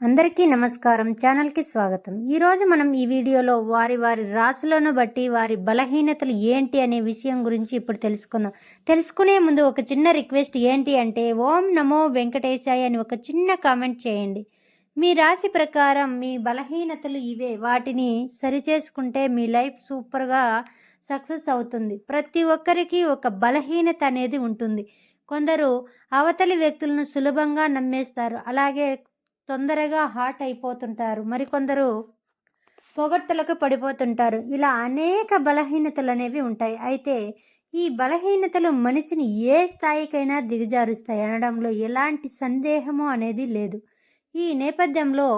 అందరికీ నమస్కారం ఛానల్కి స్వాగతం. ఈరోజు మనం ఈ వీడియోలో వారి వారి రాశులను బట్టి వారి బలహీనతలు ఏంటి అనే విషయం గురించి ఇప్పుడు తెలుసుకుందాం. తెలుసుకునే ముందు ఒక చిన్న రిక్వెస్ట్ ఏంటి అంటే ఓం నమో వెంకటేశాయ అని ఒక చిన్న కామెంట్ చేయండి. మీ రాశి ప్రకారం మీ బలహీనతలు ఇవే. వాటిని సరిచేసుకుంటే మీ లైఫ్ సూపర్గా సక్సెస్ అవుతుంది. ప్రతి ఒక్కరికి ఒక బలహీనత అనేది ఉంటుంది. కొందరు అవతలి వ్యక్తులను సులభంగా నమ్మేస్తారు. అలాగే తొందరగా హాట్ అయిపోతుంటారు. మరికొందరు పొగడ్తలకు పడిపోతుంటారు. ఇలా అనేక బలహీనతలు అనేవి ఉంటాయి. అయితే ఈ బలహీనతలు మనిషిని ఏ స్థాయికైనా దిగజారుస్తాయి. అనడంలో ఎలాంటి సందేహము అనేది లేదు. ఈ నేపథ్యంలో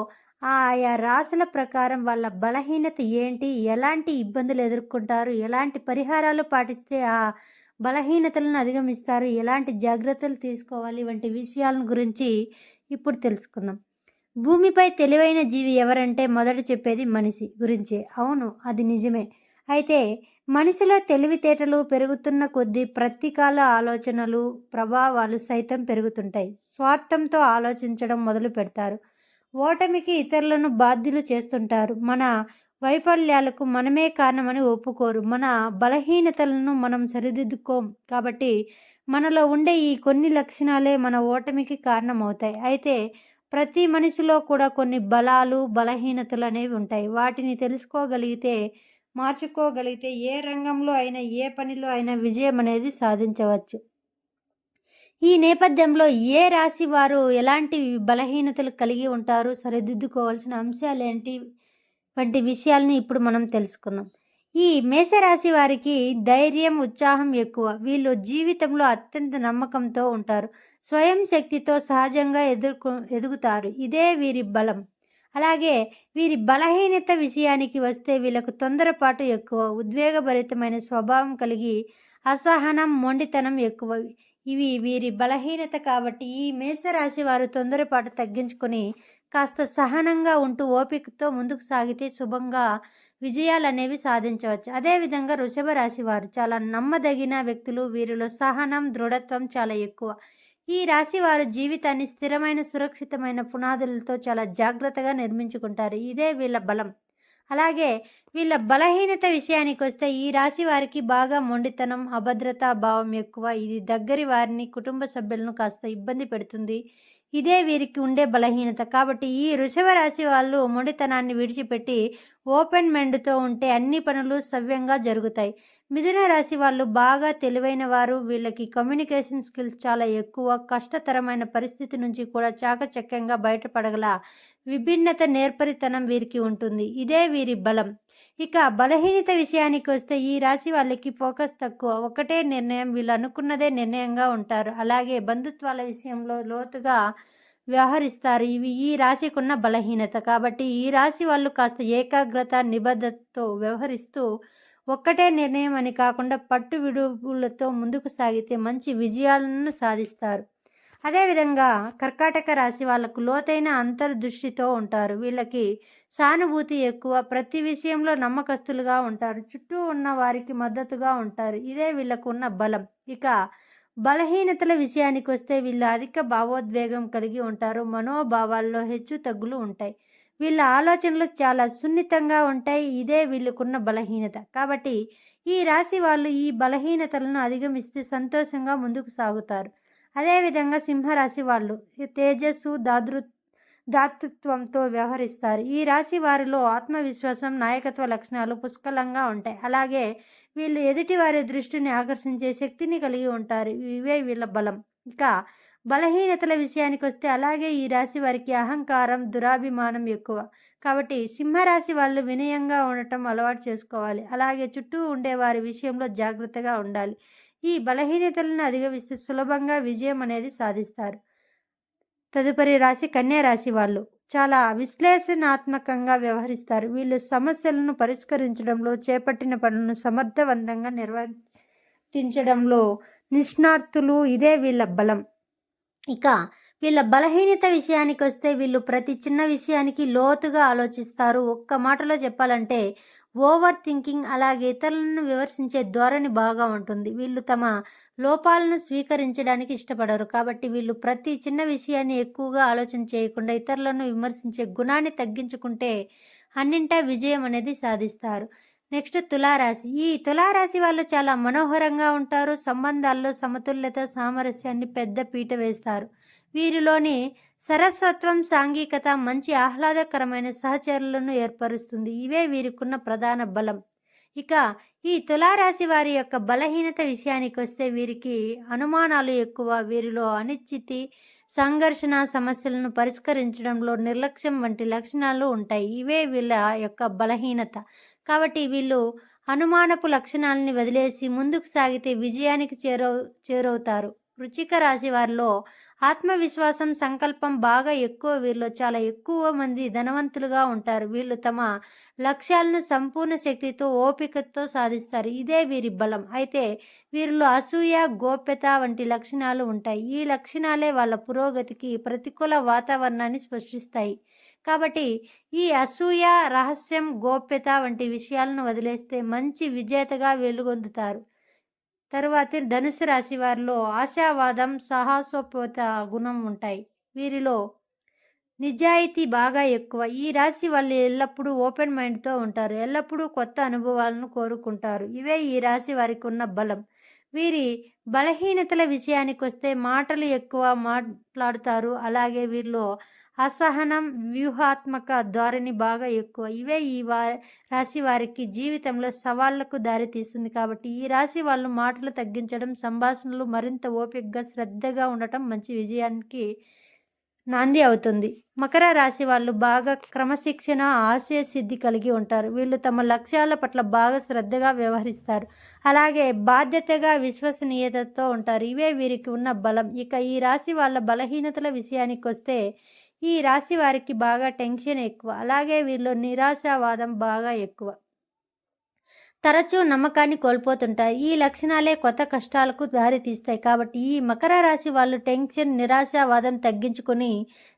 ఆయా రాసుల ప్రకారం వాళ్ళ బలహీనత ఏంటి? ఎలాంటి ఇబ్బందులు ఎదుర్కొంటారు? ఎలాంటి పరిహారాలు పాటిస్తే ఆ బలహీనతలను అధిగమిస్తారు? ఎలాంటి జాగ్రత్తలు తీసుకోవాలి? వంటి విషయాలను గురించి ఇప్పుడు తెలుసుకుందాం. భూమిపై తెలివైన జీవి ఎవరంటే మొదట చెప్పేది మనిషి గురించే. అవును అది నిజమే. అయితే మనిషిలో తెలివితేటలు పెరుగుతున్న కొద్దీ ప్రతీకాల ఆలోచనలు ప్రభావాలు సైతం పెరుగుతుంటాయి. స్వార్థంతో ఆలోచించడం మొదలు పెడతారు. ఓటమికి ఇతరులను బాధ్యులు చేస్తుంటారు. మన వైఫల్యాలకు మనమే కారణమని ఒప్పుకోరు. మన బలహీనతలను మనం సరిదిద్దుకోం. కాబట్టి మనలో ఉండే ఈ కొన్ని లక్షణాలే మన ఓటమికి కారణమవుతాయి. అయితే ప్రతి మనిషిలో కూడా కొన్ని బలాలు బలహీనతలు అనేవి ఉంటాయి. వాటిని తెలుసుకోగలిగితే మార్చుకోగలిగితే ఏ రంగంలో అయినా ఏ పనిలో అయినా విజయం అనేది సాధించవచ్చు. ఈ నేపథ్యంలో ఏ రాశి వారు ఎలాంటి బలహీనతలు కలిగి ఉంటారు సరిదిద్దుకోవాల్సిన అంశాలు ఏంటి వంటి విషయాల్ని ఇప్పుడు మనం తెలుసుకుందాం. ఈ మేషరాశి వారికి ధైర్యం ఉత్సాహం ఎక్కువ. వీళ్ళు జీవితంలో అత్యంత నమ్మకంతో ఉంటారు. స్వయం శక్తితో సహజంగా ఎదుర్కొ ఎదుగుతారు. ఇదే వీరి బలం. అలాగే వీరి బలహీనత విషయానికి వస్తే వీళ్ళకు తొందరపాటు ఎక్కువ ఉద్వేగభరితమైన స్వభావం కలిగి అసహనం మొండితనం ఎక్కువ. ఇవి వీరి బలహీనత కాబట్టి ఈ మేషరాశి వారు తొందరపాటు తగ్గించుకొని కాస్త సహనంగా ఉంటూ ఓపికతో ముందుకు సాగితే శుభంగా విజయాలు అనేవి సాధించవచ్చు. అదేవిధంగా వృషభ రాశి వారు చాలా నమ్మదగిన వ్యక్తులు. వీరిలో సహనం దృఢత్వం చాలా ఎక్కువ. ఈ రాశి వారు జీవితాన్ని స్థిరమైన సురక్షితమైన పునాదులతో చాలా జాగ్రత్తగా నిర్మించుకుంటారు. ఇదే వీళ్ళ బలం. అలాగే వీళ్ళ బలహీనత విషయానికి వస్తే ఈ రాశి వారికి బాగా మొండితనం అభద్రతా భావం ఎక్కువ. ఇది దగ్గరి వారిని కుటుంబ సభ్యులను కాస్త ఇబ్బంది పెడుతుంది. ఇదే వీరికి ఉండే బలహీనత. కాబట్టి ఈ వృషభ రాశి వాళ్ళు మొండితనాన్ని విడిచిపెట్టి ఓపెన్ మైండ్తో ఉంటే అన్ని పనులు సవ్యంగా జరుగుతాయి. మిథున రాశి వాళ్ళు బాగా తెలివైన వారు. వీళ్ళకి కమ్యూనికేషన్ స్కిల్స్ చాలా ఎక్కువ. కష్టతరమైన పరిస్థితి నుంచి కూడా చాకచక్యంగా బయటపడగల విభిన్నత నేర్పరితనం వీరికి ఉంటుంది. ఇదే వీరి బలం. ఇక బలహీనత విషయానికి వస్తే ఈ రాశి వాళ్ళకి ఫోకస్ తక్కువ. ఒకటే నిర్ణయం వీళ్ళు అనుకున్నదే నిర్ణయంగా ఉంటారు. అలాగే బంధుత్వాల విషయంలో లోతుగా వ్యవహరిస్తారు. ఇవి ఈ రాశికున్న బలహీనత. కాబట్టి ఈ రాశి వాళ్ళు కాస్త ఏకాగ్రత నిబద్ధతతో వ్యవహరిస్తూ ఒక్కటే నిర్ణయం అని కాకుండా పట్టు విడుపులతో ముందుకు సాగితే మంచి విజయాలను సాధిస్తారు. అదేవిధంగా కర్కాటక రాశి వాళ్ళకు లోతైన అంతర్దృష్టితో ఉంటారు. వీళ్ళకి సానుభూతి ఎక్కువ ప్రతి విషయంలో నమ్మకస్తులుగా ఉంటారు. చుట్టూ ఉన్న వారికి మద్దతుగా ఉంటారు. ఇదే వీళ్ళకు ఉన్న బలం. ఇక బలహీనతల విషయానికి వస్తే వీళ్ళు అధిక భావోద్వేగం కలిగి ఉంటారు. మనోభావాల్లో హెచ్చు తగ్గులు ఉంటాయి. వీళ్ళ ఆలోచనలు చాలా సున్నితంగా ఉంటాయి. ఇదే వీళ్ళకున్న బలహీనత. కాబట్టి ఈ రాశి వాళ్ళు ఈ బలహీనతలను అధిగమిస్తే సంతోషంగా ముందుకు సాగుతారు. అదేవిధంగా సింహరాశి వాళ్ళు తేజస్సు దాదృ దాతృత్వంతో వ్యవహరిస్తారు. ఈ రాశి వారిలో ఆత్మవిశ్వాసం నాయకత్వ లక్షణాలు పుష్కలంగా ఉంటాయి. అలాగే వీళ్ళు ఎదుటి వారి దృష్టిని ఆకర్షించే శక్తిని కలిగి ఉంటారు. ఇవే వీళ్ళ బలం. ఇక బలహీనతల విషయానికి వస్తే అలాగే ఈ రాశి వారికి అహంకారం దురాభిమానం ఎక్కువ. కాబట్టి సింహరాశి వాళ్ళు వినయంగా ఉండటం అలవాటు చేసుకోవాలి. అలాగే చుట్టూ ఉండే వారి విషయంలో జాగ్రత్తగా ఉండాలి. ఈ బలహీనతలను అధిగమిస్తే సులభంగా విజయం అనేది సాధిస్తారు. తదుపరి రాశి కన్యా రాశి వాళ్ళు. చాలా విశ్లేషణాత్మకంగా వ్యవహరిస్తారు. వీళ్ళు సమస్యలను పరిష్కరించడంలో చేపట్టిన పనులను సమర్థవంతంగా నిర్వర్తించడంలో నిష్ణార్థులు ఇదే వీళ్ళ బలం. ఇక వీళ్ళ బలహీనత విషయానికి వస్తే వీళ్ళు ప్రతి చిన్న విషయానికి లోతుగా ఆలోచిస్తారు. ఒక్క మాటలో చెప్పాలంటే ఓవర్ థింకింగ్ అలాగే ఇతరులను విమర్శించే ధోరణి బాగా ఉంటుంది. వీళ్ళు తమ లోపాలను స్వీకరించడానికి ఇష్టపడరు. కాబట్టి వీళ్ళు ప్రతి చిన్న విషయాన్ని ఎక్కువగా ఆలోచన చేయకుండా ఇతరులను విమర్శించే గుణాన్ని తగ్గించుకుంటే అన్నింటా విజయం అనేది సాధిస్తారు. నెక్స్ట్ తులారాశి. ఈ తులారాశి వాళ్ళు చాలా మనోహరంగా ఉంటారు. సంబంధాల్లో సమతుల్యత సామరస్యాన్ని పెద్ద పీట వేస్తారు. వీరిలోని సరస్వత్వం సాంఘికత మంచి ఆహ్లాదకరమైన సహచరులను ఏర్పరుస్తుంది. ఇవే వీరికున్న ప్రధాన బలం. ఇక ఈ తులారాశి వారి యొక్క బలహీనత విషయానికి వస్తే వీరికి అనుమానాలు ఎక్కువ. వీరిలో అనిశ్చితి సంఘర్షణ సమస్యలను పరిష్కరించడంలో నిర్లక్ష్యం వంటి లక్షణాలు ఉంటాయి. ఇవే వీళ్ళ యొక్క బలహీనత. కాబట్టి వీళ్ళు అనుమానపు లక్షణాలని వదిలేసి ముందుకు సాగితే విజయానికి చేరవు చేరవుతారు. వృచిక రాశి వారిలో ఆత్మవిశ్వాసం సంకల్పం బాగా ఎక్కువ వీళ్ళు చాలా ఎక్కువ మంది ధనవంతులుగా ఉంటారు. వీళ్ళు తమ లక్ష్యాలను సంపూర్ణ శక్తితో ఓపికతో సాధిస్తారు. ఇదే వీరి బలం. అయితే వీరిలో అసూయ గోప్యత వంటి లక్షణాలు ఉంటాయి. ఈ లక్షణాలే వాళ్ళ పురోగతికి ప్రతికూల వాతావరణాన్ని సృష్టిస్తాయి కాబట్టి ఈ అసూయ రహస్యం గోప్యత వంటి విషయాలను వదిలేస్తే మంచి విజేతగా వెలుగొందుతారు తర్వాత ధనుసు రాశి వారిలో ఆశావాదం సాహసోపత గుణం ఉంటాయి. వీరిలో నిజాయితీ బాగా ఎక్కువ. ఈ రాశి వాళ్ళు ఎల్లప్పుడూ ఓపెన్ మైండ్తో ఉంటారు. ఎల్లప్పుడూ కొత్త అనుభవాలను కోరుకుంటారు. ఇవే ఈ రాశి వారికి ఉన్న బలం. వీరి బలహీనతల విషయానికి వస్తే మాటలు ఎక్కువ మాట్లాడుతారు. అలాగే వీరిలో అసహనం వ్యూహాత్మక ధోరణి బాగా ఎక్కువ. ఇవే ఈ వా రాశి వారికి జీవితంలో సవాళ్ళకు దారితీస్తుంది కాబట్టి ఈ రాశి వాళ్ళు మాటలు తగ్గించడం సంభాషణలు మరింత ఓపికగా శ్రద్ధగా ఉండటం మంచి విజయానికి నాంది అవుతుంది. మకర రాశి వాళ్ళు బాగా క్రమశిక్షణ ఆశయ సిద్ధి కలిగి ఉంటారు. వీళ్ళు తమ లక్ష్యాల పట్ల బాగా శ్రద్ధగా వ్యవహరిస్తారు. అలాగే బాధ్యతగా విశ్వసనీయతతో ఉంటారు. ఇవే వీరికి ఉన్న బలం. ఇక ఈ రాశి వాళ్ళ బలహీనతల విషయానికి వస్తే ఈ రాశి వారికి బాగా టెన్షన్ ఎక్కువ. అలాగే వీరిలో నిరాశావాదం బాగా ఎక్కువ. తరచూ నమ్మకాన్ని కోల్పోతుంటారు. ఈ లక్షణాలే కొత్త కష్టాలకు దారి తీస్తాయి. కాబట్టి ఈ మకర రాశి వాళ్ళు టెన్షన్ నిరాశావాదం తగ్గించుకొని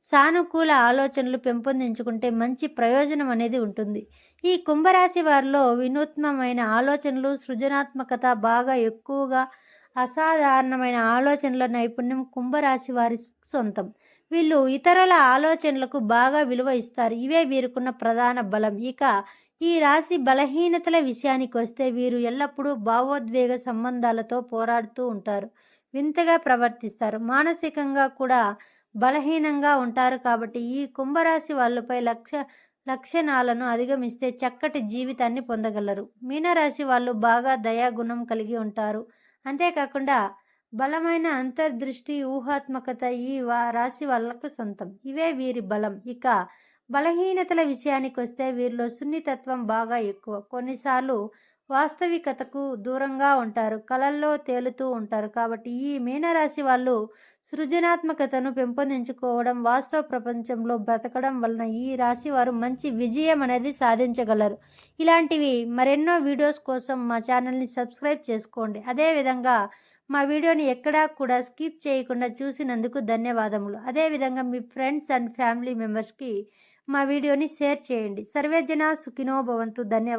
సానుకూల ఆలోచనలు పెంపొందించుకుంటే మంచి ప్రయోజనం అనేది ఉంటుంది. ఈ కుంభరాశి వారిలో వినూత్నమైన ఆలోచనలు సృజనాత్మకత బాగా ఎక్కువగా అసాధారణమైన ఆలోచనల నైపుణ్యం కుంభరాశి వారి సొంతం. వీళ్ళు ఇతరుల ఆలోచనలకు బాగా విలువ ఇస్తారు. ఇవే వీరుకున్న ప్రధాన బలం. ఇక ఈ రాశి బలహీనతల విషయానికి వస్తే వీరు ఎల్లప్పుడూ భావోద్వేగ సంబంధాలతో పోరాడుతూ ఉంటారు. వింతగా ప్రవర్తిస్తారు. మానసికంగా కూడా బలహీనంగా ఉంటారు కాబట్టి ఈ కుంభరాశి వాళ్ళపై లక్ష లక్షణాలను అధిగమిస్తే చక్కటి జీవితాన్ని పొందగలరు. మీనరాశి వాళ్ళు బాగా దయాగుణం కలిగి ఉంటారు. అంతేకాకుండా బలమైన అంతర్దృష్టి ఊహాత్మకత ఈ వా రాశి వాళ్ళకు సొంతం. ఇవే వీరి బలం. ఇక బలహీనతల విషయానికి వస్తే వీరిలో సున్నితత్వం బాగా ఎక్కువ. కొన్నిసార్లు వాస్తవికతకు దూరంగా ఉంటారు. కళల్లో తేలుతూ ఉంటారు. కాబట్టి ఈ మీనరాశి వాళ్ళు సృజనాత్మకతను పెంపొందించుకోవడం వాస్తవ ప్రపంచంలో బ్రతకడం వలన ఈ రాశి వారు మంచి విజయం అనేది సాధించగలరు. ఇలాంటివి మరెన్నో వీడియోస్ కోసం మా ఛానల్ని సబ్స్క్రైబ్ చేసుకోండి. అదేవిధంగా మా వీడియోని ఎక్కడా కూడా స్కిప్ చేయకుండా చూసినందుకు ధన్యవాదములు. అదేవిధంగా మీ ఫ్రెండ్స్ అండ్ ఫ్యామిలీ మెంబర్స్కి మా వీడియోని షేర్ చేయండి. సర్వేజన సుఖినో భవంతు. ధన్యవాదాలు